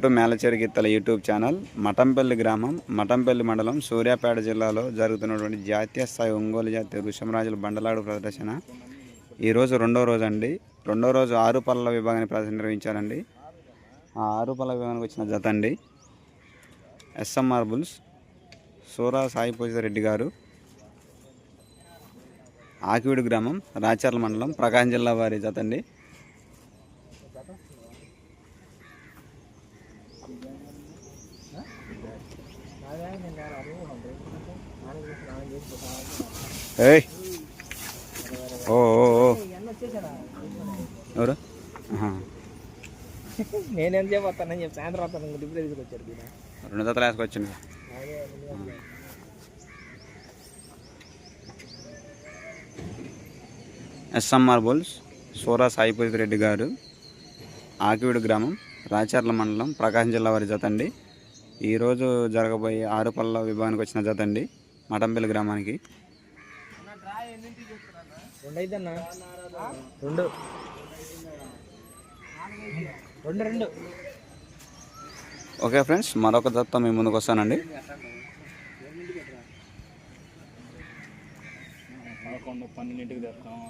To మేలచేరి గిత్తల YouTube channel Mathampalli గ్రామం మఠంపల్లి మండలం సూర్యాపేట జిల్లాలో జరుగుతున్నటువంటి జాతీయ స్థాయి ఒంగోలు జాతీయ ఋషమరాజుల బండలాడు ప్రదర్శన. ఈరోజు రెండో రోజు అండి రెండో రోజు ఆరు పళ్ళ విభాగాన్ని ప్రదర్శన నిర్వహించారండి. ఆ ఆరు పళ్ళ విభాగానికి వచ్చిన జత అండి ఎస్ఎంఆర్ బుల్స్ సూరా సాయి రెడ్డి గారు ఆకివీడు గ్రామం రాచర్ల మండలం ప్రకాశం జిల్లా వారి జత అండి ఏయ్. ఓ ఎవరు. నేనేం చెప్పి వస్తానని చెప్పి. సాయంత్రం వస్తాను. ఇంక డిప్యూటీ తీసుకొచ్చాడు దీని? రెండు జతలు వేసుకొచ్చింది ఎస్ఎంఆర్ బుల్స్ సూరా సాయిపతి రెడ్డి గారు ఆకివీడు గ్రామం. రాచర్ల మండలం ప్రకాశం జిల్లా వారి జత అండి. ఈరోజు జరగబోయే ఆరుపల్ల విభాగానికి వచ్చిన జత అండి. మఠంపల్లి గ్రామానికి. రెండు అయిద్దన్నా రెండు. రెండు రెండు. ఓకే ఫ్రెండ్స్ మరొక జత మీ ముందుకు వస్తానండి. పన్నెండింటికి తెస్తాం.